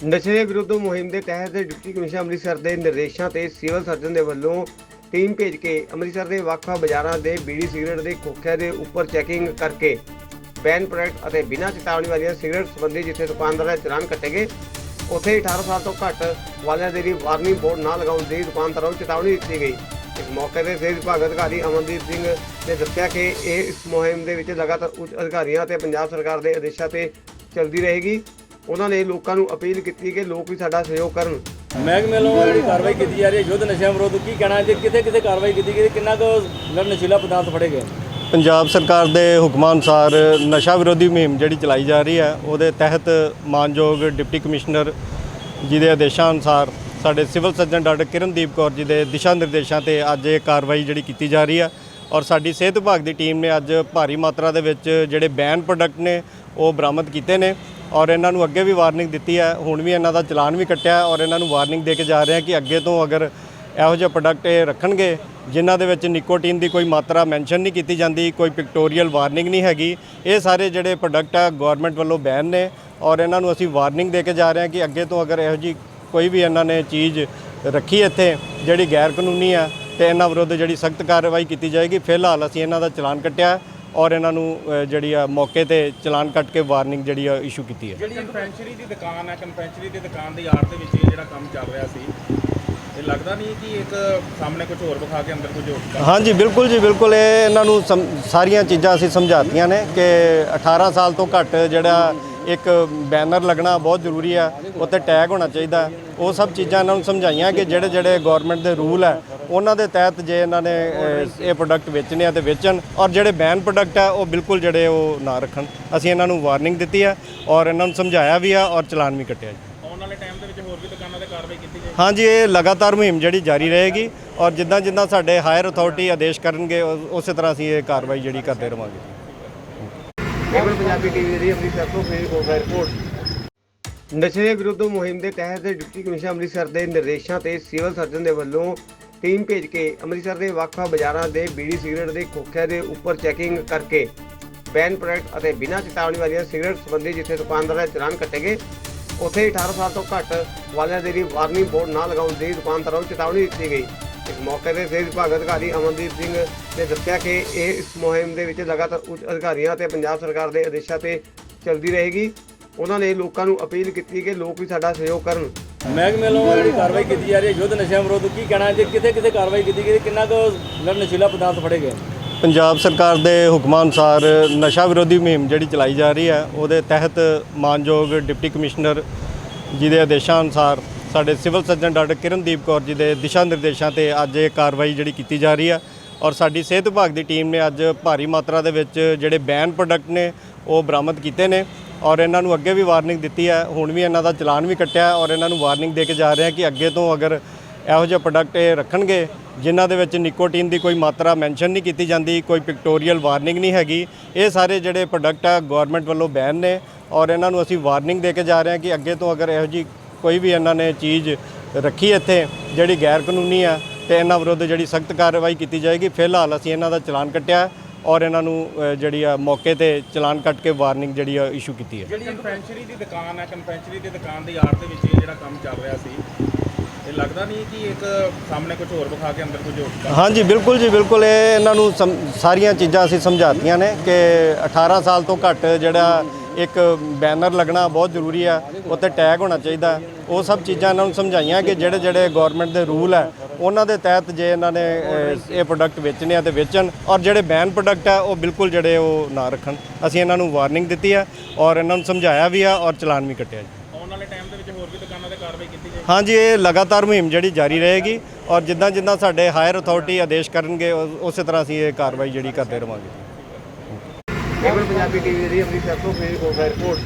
ਨਸ਼ੇ ਵਿਰੁੱਧ ਮੁਹਿੰਮ ਦੇ ਤਹਿਤ ਡਿਪਟੀ ਕਮਿਸ਼ਨਰ ਅੰਮ੍ਰਿਤਸਰ ਦੇ ਨਿਰਦੇਸ਼ਾਂ ਤੇ ਸਿਵਲ ਸਰਜਨ ਦੇ ਵੱਲੋਂ ਟੀਮ ਭੇਜ ਕੇ ਅੰਮ੍ਰਿਤਸਰ ਦੇ ਵੱਖ-ਵੱਖ ਬਾਜ਼ਾਰਾਂ ਦੇ ਬੀੜੀ ਸਿਗਰਟ ਦੇ ਖੋਖਿਆਂ ਦੇ ਉੱਪਰ ਚੈਕਿੰਗ ਕਰਕੇ ਬੈਨ ਪ੍ਰੋਡਕਟ ਅਤੇ ਬਿਨਾਂ ਚੇਤਾਵਨੀ ਵਾਲੀਆਂ ਸਿਗਰਟ ਸੰਬੰਧੀ ਜਿੱਥੇ ਦੁਕਾਨਦਾਰਾਂ ਦੇ ਚਲਾਨ ਕੱਟੇ ਗਏ, ਉੱਥੇ ਹੀ 18 ਸਾਲ ਤੋਂ ਘੱਟ ਵਾਲਿਆਂ ਦੇ ਲਈ ਵਾਰਨਿੰਗ ਬੋਰਡ ਨਾ ਲਗਾਉਣ ਦੀ ਦੁਕਾਨਦਾਰਾਂ ਨੂੰ ਚੇਤਾਵਨੀ ਦਿੱਤੀ ਗਈ। ਇਸ ਮੌਕੇ ਤੇ ਸਿਹਤ ਵਿਭਾਗ ਅਧਿਕਾਰੀ ਅਮਨਦੀਪ ਸਿੰਘ ਨੇ ਦੱਸਿਆ ਕਿ ਇਹ ਇਸ ਮੁਹਿੰਮ ਦੇ ਵਿੱਚ ਲਗਾਤਾਰ ਉੱਚ ਅਧਿਕਾਰੀਆਂ ਅਤੇ ਪੰਜਾਬ ਸਰਕਾਰ ਦੇ ਆਦੇਸ਼ਾਂ ਤੇ ਚੱਲਦੀ ਰਹੇਗੀ। ਉਹਨਾਂ ਨੇ ਲੋਕਾਂ ਨੂੰ ਅਪੀਲ ਕੀਤੀ ਕਿ ਲੋਕ ਵੀ ਸਾਡਾ ਸਹਿਯੋਗ ਕਰਨ। ਮਹਿਕਮੇ ਵੱਲੋਂ ਜਿਹੜੀ ਕਾਰਵਾਈ ਕੀਤੀ ਜਾ ਰਹੀ ਹੈ ਯੁੱਧ ਨਸ਼ਿਆਂ ਵਿਰੁੱਧ ਕੀ ਕਹਿਣਾ ਜੇ ਕਿਤੇ ਕਿਤੇ ਕਾਰਵਾਈ ਕੀਤੀ ਗਈ ਕਿੰਨਾ ਕੁ ਨਸ਼ੀਲਾ ਪਦਾਰਥ ਫੜੇ ਗਏ? ਪੰਜਾਬ ਸਰਕਾਰ ਦੇ ਹੁਕਮਾਂ ਅਨੁਸਾਰ ਨਸ਼ਾ ਵਿਰੋਧੀ ਮੁਹਿੰਮ ਜਿਹੜੀ ਚਲਾਈ ਜਾ ਰਹੀ ਹੈ ਉਹਦੇ ਤਹਿਤ ਮਾਨਯੋਗ ਡਿਪਟੀ ਕਮਿਸ਼ਨਰ ਜੀ ਦੇ ਆਦੇਸ਼ਾਂ ਅਨੁਸਾਰ ਸਾਡੇ civil surgeon doctor Kirandeep Kaur ji ਦੇ ਦਿਸ਼ਾ ਨਿਰਦੇਸ਼ਾਂ ਤੇ ਅੱਜ ਇਹ ਕਾਰਵਾਈ ਜਿਹੜੀ ਕੀਤੀ ਜਾ ਰਹੀ ਹੈ ਔਰ ਸਾਡੀ ਸਿਹਤ ਵਿਭਾਗ ਦੀ ਟੀਮ ਨੇ ਅੱਜ ਭਾਰੀ ਮਾਤਰਾ ਦੇ ਵਿੱਚ ਜਿਹੜੇ ਬੈਨ ਪ੍ਰੋਡਕਟ ਨੇ ਉਹ ਬਰਾਮਦ ਕੀਤੇ ਨੇ। ਔਰ ਇਹਨਾਂ ਨੂੰ ਅੱਗੇ ਵੀ ਵਾਰਨਿੰਗ ਦਿੱਤੀ ਹੈ। ਹੁਣ ਵੀ ਇਹਨਾਂ ਦਾ ਚਲਾਨ ਵੀ ਕੱਟਿਆ ਔਰ ਇਹਨਾਂ ਨੂੰ ਵਾਰਨਿੰਗ ਦੇ ਕੇ ਜਾ ਰਹੇ ਹਾਂ ਕਿ ਅੱਗੇ ਤੋਂ ਅਗਰ ਇਹੋ ਜਿਹੇ ਪ੍ਰੋਡਕਟ ਇਹ ਰੱਖਣਗੇ, ਜਿਨ੍ਹਾਂ ਦੇ ਵਿੱਚ ਨਿਕੋਟੀਨ ਦੀ ਕੋਈ ਮਾਤਰਾ ਮੈਂਸ਼ਨ ਨਹੀਂ ਕੀਤੀ ਜਾਂਦੀ, ਕੋਈ ਪਿਕਟੋਰੀਅਲ ਵਾਰਨਿੰਗ ਨਹੀਂ ਹੈਗੀ। ਇਹ ਸਾਰੇ ਜਿਹੜੇ ਪ੍ਰੋਡਕਟ ਆ ਗਵਰਨਮੈਂਟ ਵੱਲੋਂ ਬੈਨ ਨੇ ਔਰ ਇਹਨਾਂ ਨੂੰ ਅਸੀਂ ਵਾਰਨਿੰਗ ਦੇ ਕੇ ਜਾ ਰਹੇ ਹਾਂ ਕਿ ਅੱਗੇ ਤੋਂ ਅਗਰ ਇਹੋ ਜੀ ਕੋਈ ਵੀ ਇਹਨਾਂ ਨੇ ਚੀਜ਼ ਰੱਖੀ ਇੱਥੇ, ਜਿਹੜੀ ਗੈਰ ਕਾਨੂੰਨੀ ਆ, ਤੇ ਇਹਨਾਂ ਵਿਰੁੱਧ ਜਿਹੜੀ ਸਖਤ ਕਾਰਵਾਈ ਕੀਤੀ ਜਾਏਗੀ। ਫਿਲਹਾਲ ਅਸੀਂ ਇਹਨਾਂ ਦਾ ਚਲਾਨ ਕੱਟਿਆ ਔਰ ਇਹਨਾਂ ਨੂੰ ਅ, ਜਿਹੜੀ ਆ ਮੌਕੇ ਤੇ ਚਲਾਨ ਕੱਟ ਕੇ ਵਾਰਨਿੰਗ ਜਿਹੜੀ ਆ ਇਸ਼ੂ ਕੀਤੀ ਹੈ। ਜਿਹੜੀ ਕਨਫੈਕਸ਼ਨਰੀ ਦੀ ਦੁਕਾਨ ਹੈ ਕਨਫੈਕਸ਼ਨਰੀ ਦੀ ਦੁਕਾਨ ਦੀ ਆੜ ਦੇ ਵਿੱਚ ਇਹ ਜਿਹੜਾ ਕੰਮ ਚੱਲ ਰਿਹਾ ਸੀ ਇਹ ਲੱਗਦਾ ਨਹੀਂ ਕਿ ਇੱਕ ਸਾਹਮਣੇ ਕੁਝ ਹੋਰ ਵਿਖਾ ਕੇ ਅੰਦਰ ਕੁਝ ਹੋਰ ਕਰ- ਹਾਂਜੀ ਬਿਲਕੁਲ ਜੀ ਬਿਲਕੁਲ। ਇਹ ਇਹਨਾਂ ਨੂੰ ਸਮ- ਸਾਰੀਆਂ ਚੀਜ਼ਾਂ ਅਸੀਂ ਸਮਝਾਤੀਆਂ ਨੇ ਕਿ 18 ਸਾਲ ਤੋਂ ਘੱਟ ਜਿਹੜਾ ਇੱਕ ਬੈਨਰ ਲੱਗਣਾ ਬਹੁਤ ਜ਼ਰੂਰੀ ਆ ਉੱਤੇ ਟੈਗ ਹੋਣਾ ਚਾਹੀਦਾ। ਉਹ ਸਭ ਚੀਜ਼ਾਂ ਇਹਨਾਂ ਨੂੰ ਸਮਝਾਈਆਂ ਕਿ ਜਿਹੜੇ ਜਿਹੜੇ ਗਵਰਨਮੈਂਟ ਦੇ ਰੂਲ ਹੈ ਉਹਨਾਂ ਦੇ ਤਹਿਤ ਜੇ ਇਹਨਾਂ ਨੇ ਇਹ ਪ੍ਰੋਡਕਟ ਵੇਚਣੇ ਆ ਤੇ ਵੇਚਣ ਔਰ ਜਿਹੜੇ ਬੈਨ ਪ੍ਰੋਡਕਟ ਆ ਉਹ ਬਿਲਕੁਲ ਜਿਹੜੇ ਉਹ ਨਾ ਰੱਖਣ। ਅਸੀਂ ਇਹਨਾਂ ਨੂੰ ਵਾਰਨਿੰਗ ਦਿੱਤੀ ਆ ਔਰ ਇਹਨਾਂ ਨੂੰ ਸਮਝਾਇਆ ਵੀ ਆ ਔਰ ਚਲਾਨ ਵੀ ਕੱਟਿਆ ਜੀ। ਆਉਣ ਵਾਲੇ ਟਾਈਮ ਦੇ ਵਿੱਚ ਹੋਰ ਵੀ ਦੁਕਾਨਾਂ ਤੇ ਕਾਰਵਾਈ ਕੀਤੀ ਜਾਏਗੀ? ਹਾਂਜੀ ਇਹ ਲਗਾਤਾਰ ਮੁਹਿੰਮ ਜਿਹੜੀ ਜਾਰੀ ਰਹੇਗੀ ਔਰ ਜਿੱਦਾਂ ਜਿੱਦਾਂ ਸਾਡੇ ਹਾਇਰ ਅਥਾਰਟੀ ਆਦੇਸ਼ ਕਰਨਗੇ ਉਸ- ਤਰ੍ਹਾਂ ਅਸੀਂ ਇਹ ਕਾਰਵਾਈ ਜਿਹੜੀ ਕਰਦੇ ਰਵਾਂਗੇ। ਕੇਵਲ ਪੰਜਾਬੀ ਟੀਵੀ ਦੀ ਅੰਮ੍ਰਿਤਸਰ ਤੋਂ ਫਰੀਦਕੋਟ ਦਾ ਰਿਪੋਰਟ। ਨਸ਼ੇ ਵਿਰੁੱਧ ਮੁਹਿੰਮ ਦੇ ਤਹਿਤ ਡਿਪਟੀ ਕਮਿਸ਼ਨਰ ਅੰਮ੍ਰਿਤਸਰ ਦੇ ਨਿਰਦੇਸ਼ਾਂ ਤੇ ਸਿਵਲ ਸਰਜਨ ਦੇ ਵੱਲੋਂ ਟੀਮ ਭੇਜ ਕੇ ਅੰਮ੍ਰਿਤਸਰ ਦੇ ਵੱਖ-ਵੱਖ ਬਾਜ਼ਾਰਾਂ ਦੇ ਬੀੜੀ ਸਿਗਰਟ ਦੇ ਖੋਖਿਆਂ ਦੇ ਉੱਪਰ ਚੈਕਿੰਗ ਕਰਕੇ ਬੈਨ ਪ੍ਰੋਡਕਟ ਅਤੇ ਬਿਨਾਂ ਚੇਤਾਵਨੀ ਵਾਲੀਆਂ ਸਿਗਰਟ ਸੰਬੰਧੀ ਜਿੱਥੇ ਦੁਕਾਨਦਾਰਾਂ ਦੇ ਚਲਾਨ ਕੱਟੇ ਗਏ, ਉੱਥੇ ਹੀ 18 ਸਾਲ ਤੋਂ ਘੱਟ ਵਾਲਿਆਂ ਦੇ ਲਈ ਵਾਰਨਿੰਗ ਬੋਰਡ ਨਾ ਲਗਾਉਣ ਦੀ ਦੁਕਾਨਦਾਰਾਂ ਨੂੰ ਚੇਤਾਵਨੀ ਦਿੱਤੀ ਗਈ। ਇਸ ਮੌਕੇ ਤੇ ਸਿਹਤ ਵਿਭਾਗ ਅਧਿਕਾਰੀ ਅਮਨਦੀਪ ਸਿੰਘ ਨੇ ਦੱਸਿਆ ਕਿ ਇਹ ਇਸ ਮੁਹਿੰਮ ਦੇ ਵਿੱਚ ਲਗਾਤਾਰ ਉੱਚ ਅਧਿਕਾਰੀਆਂ ਅਤੇ ਪੰਜਾਬ ਸਰਕਾਰ ਦੇ ਆਦੇਸ਼ਾਂ ਤੇ ਚੱਲਦੀ ਰਹੇਗੀ। ਉਹਨਾਂ ਨੇ ਲੋਕਾਂ ਨੂੰ ਅਪੀਲ ਕੀਤੀ ਕਿ ਲੋਕ ਵੀ ਸਾਡਾ ਸਹਿਯੋਗ ਕਰਨ। ਮਹਿਕਮੇ ਵੱਲੋਂ ਜਿਹੜੀ ਕਾਰਵਾਈ ਕੀਤੀ ਜਾ ਰਹੀ ਹੈ, ਯੁੱਧ ਨਸ਼ਿਆਂ ਵਿਰੁੱਧ, ਕੀ ਕਹਿਣਾ ਜੇ ਕਿਤੇ ਕਿਤੇ ਕਾਰਵਾਈ ਕੀਤੀ ਗਈ ਕਿੰਨਾ ਕੁ ਨਸ਼ੀਲਾ ਪਦਾਰਥ ਫੜੇ ਗਏ? ਪੰਜਾਬ ਸਰਕਾਰ ਦੇ ਹੁਕਮਾਂ ਅਨੁਸਾਰ ਨਸ਼ਾ ਵਿਰੋਧੀ ਮੁਹਿੰਮ ਜਿਹੜੀ ਚਲਾਈ ਜਾ ਰਹੀ ਹੈ, ਉਹਦੇ ਤਹਿਤ ਮਾਨਯੋਗ ਡਿਪਟੀ ਕਮਿਸ਼ਨਰ ਜੀ ਦੇ ਆਦੇਸ਼ਾਂ ਅਨੁਸਾਰ ਸਾਡੇ civil surgeon doctor Kirandeep Kaur ji ਦੇ ਦਿਸ਼ਾ ਨਿਰਦੇਸ਼ਾਂ ਤੇ ਅੱਜ ਇਹ ਕਾਰਵਾਈ ਜਿਹੜੀ ਕੀਤੀ ਜਾ ਰਹੀ ਹੈ ਔਰ ਸਾਡੀ ਸਿਹਤ ਵਿਭਾਗ ਦੀ ਟੀਮ ਨੇ ਅੱਜ ਭਾਰੀ ਮਾਤਰਾ ਦੇ ਵਿੱਚ ਜਿਹੜੇ ਬੈਨ ਪ੍ਰੋਡਕਟ ਨੇ, ਉਹ ਬਰਾਮਦ ਕੀਤੇ ਨੇ। ਔਰ ਇਹਨਾਂ ਨੂੰ ਅੱਗੇ ਵੀ ਵਾਰਨਿੰਗ ਦਿੱਤੀ ਹੈ। ਹੁਣ ਵੀ ਇਹਨਾਂ ਦਾ ਚਲਾਨ ਵੀ ਕੱਟਿਆ ਔਰ ਇਹਨਾਂ ਨੂੰ ਵਾਰਨਿੰਗ ਦੇ ਕੇ ਜਾ ਰਹੇ ਹਾਂ ਕਿ ਅੱਗੇ ਤੋਂ ਅਗਰ ਇਹੋ ਜਿਹੇ ਪ੍ਰੋਡਕਟ ਇਹ ਰੱਖਣਗੇ, ਜਿਨ੍ਹਾਂ ਦੇ ਵਿੱਚ ਨਿਕੋਟੀਨ ਦੀ ਕੋਈ ਮਾਤਰਾ ਮੈਂਸ਼ਨ ਨਹੀਂ ਕੀਤੀ ਜਾਂਦੀ, ਕੋਈ ਪਿਕਟੋਰੀਅਲ ਵਾਰਨਿੰਗ ਨਹੀਂ ਹੈਗੀ। ਇਹ ਸਾਰੇ ਜਿਹੜੇ ਪ੍ਰੋਡਕਟ ਆ ਗਵਰਨਮੈਂਟ ਵੱਲੋਂ ਬੈਨ ਨੇ ਔਰ ਇਹਨਾਂ ਨੂੰ ਅਸੀਂ ਵਾਰਨਿੰਗ ਦੇ ਕੇ ਜਾ ਰਹੇ ਹਾਂ ਕਿ ਅੱਗੇ ਤੋਂ ਅਗਰ ਇਹੋ ਜੀ ਕੋਈ ਵੀ ਇਹਨਾਂ ਨੇ ਚੀਜ਼ ਰੱਖੀ ਇੱਥੇ, ਜਿਹੜੀ ਗੈਰ ਕਾਨੂੰਨੀ ਆ, ਤੇ ਇਹਨਾਂ ਵਿਰੁੱਧ ਜਿਹੜੀ ਸਖਤ ਕਾਰਵਾਈ ਕੀਤੀ ਜਾਏਗੀ। ਫਿਲਹਾਲ ਅਸੀਂ ਇਹਨਾਂ ਦਾ ਚਲਾਨ ਕੱਟਿਆ ਔਰ ਇਹਨਾਂ ਨੂੰ ਅ, ਜਿਹੜੀ ਆ ਮੌਕੇ ਤੇ ਚਲਾਨ ਕੱਟ ਕੇ ਵਾਰਨਿੰਗ ਜਿਹੜੀ ਆ ਇਸ਼ੂ ਕੀਤੀ ਹੈ। ਜਿਹੜੀ ਕਨਫੈਕਸ਼ਨਰੀ ਦੀ ਦੁਕਾਨ ਹੈ ਕਨਫੈਕਸ਼ਨਰੀ ਦੀ ਦੁਕਾਨ ਦੀ ਆੜ ਦੇ ਵਿੱਚ ਇਹ ਜਿਹੜਾ ਕੰਮ ਚੱਲ ਰਿਹਾ ਸੀ ਇਹ ਲੱਗਦਾ ਨਹੀਂ ਕਿ ਇੱਕ ਸਾਹਮਣੇ ਕੁਝ ਹੋਰ ਵਿਖਾ ਕੇ ਅੰਦਰ ਕੁਝ ਹੋਰ ਹਾਂਜੀ ਬਿਲਕੁਲ ਜੀ ਬਿਲਕੁਲ। ਇਹ ਇਹਨਾਂ ਨੂੰ ਸਮ- ਸਾਰੀਆਂ ਚੀਜ਼ਾਂ ਅਸੀਂ ਸਮਝਾਤੀਆਂ ਨੇ ਕਿ 18 ਸਾਲ ਤੋਂ ਘੱਟ ਜਿਹੜਾ ਇੱਕ ਬੈਨਰ ਲੱਗਣਾ ਬਹੁਤ ਜ਼ਰੂਰੀ ਆ ਉੱਤੇ ਟੈਗ ਹੋਣਾ ਚਾਹੀਦਾ। ਉਹ ਸਭ ਚੀਜ਼ਾਂ ਇਹਨਾਂ ਨੂੰ ਸਮਝਾਈਆਂ ਕਿ ਜਿਹੜੇ ਜਿਹੜੇ ਗਵਰਨਮੈਂਟ ਦੇ ਰੂਲ ਹੈ ਉਹਨਾਂ ਦੇ ਤਹਿਤ ਜੇ ਇਹਨਾਂ ਨੇ ਇਹ ਪ੍ਰੋਡਕਟ ਵੇਚਣੇ ਆ ਤੇ ਵੇਚਣ ਔਰ ਜਿਹੜੇ ਬੈਨ ਪ੍ਰੋਡਕਟ ਆ ਉਹ ਬਿਲਕੁਲ ਜਿਹੜੇ ਉਹ ਨਾ ਰੱਖਣ। ਅਸੀਂ ਇਹਨਾਂ ਨੂੰ ਵਾਰਨਿੰਗ ਦਿੱਤੀ ਆ ਔਰ ਇਹਨਾਂ ਨੂੰ ਸਮਝਾਇਆ ਵੀ ਆ ਔਰ ਚਲਾਨ ਵੀ ਕੱਟਿਆ ਜੀ। ਆਉਣ ਵਾਲੇ ਟਾਈਮ ਦੇ ਵਿੱਚ ਹੋਰ ਵੀ ਦੁਕਾਨਾਂ ਤੇ ਕਾਰਵਾਈ ਕੀਤੀ ਜਾਏਗੀ? ਹਾਂਜੀ ਇਹ ਲਗਾਤਾਰ ਮੁਹਿੰਮ ਜਿਹੜੀ ਜਾਰੀ ਰਹੇਗੀ ਔਰ ਜਿੱਦਾਂ ਜਿੱਦਾਂ ਸਾਡੇ ਹਾਇਰ ਅਥਾਰਟੀ ਆਦੇਸ਼ ਕਰਨਗੇ ਉਸ- ਤਰ੍ਹਾਂ ਅਸੀਂ ਇਹ ਕਾਰਵਾਈ ਜਿਹੜੀ ਕਰਦੇ ਰਵਾਂਗੇ। ਕੇਵਲ ਪੰਜਾਬੀ ਟੀਵੀ ਦੀ ਅੰਮ੍ਰਿਤਸਰ ਤੋਂ ਦਾ ਰਿਪੋਰਟ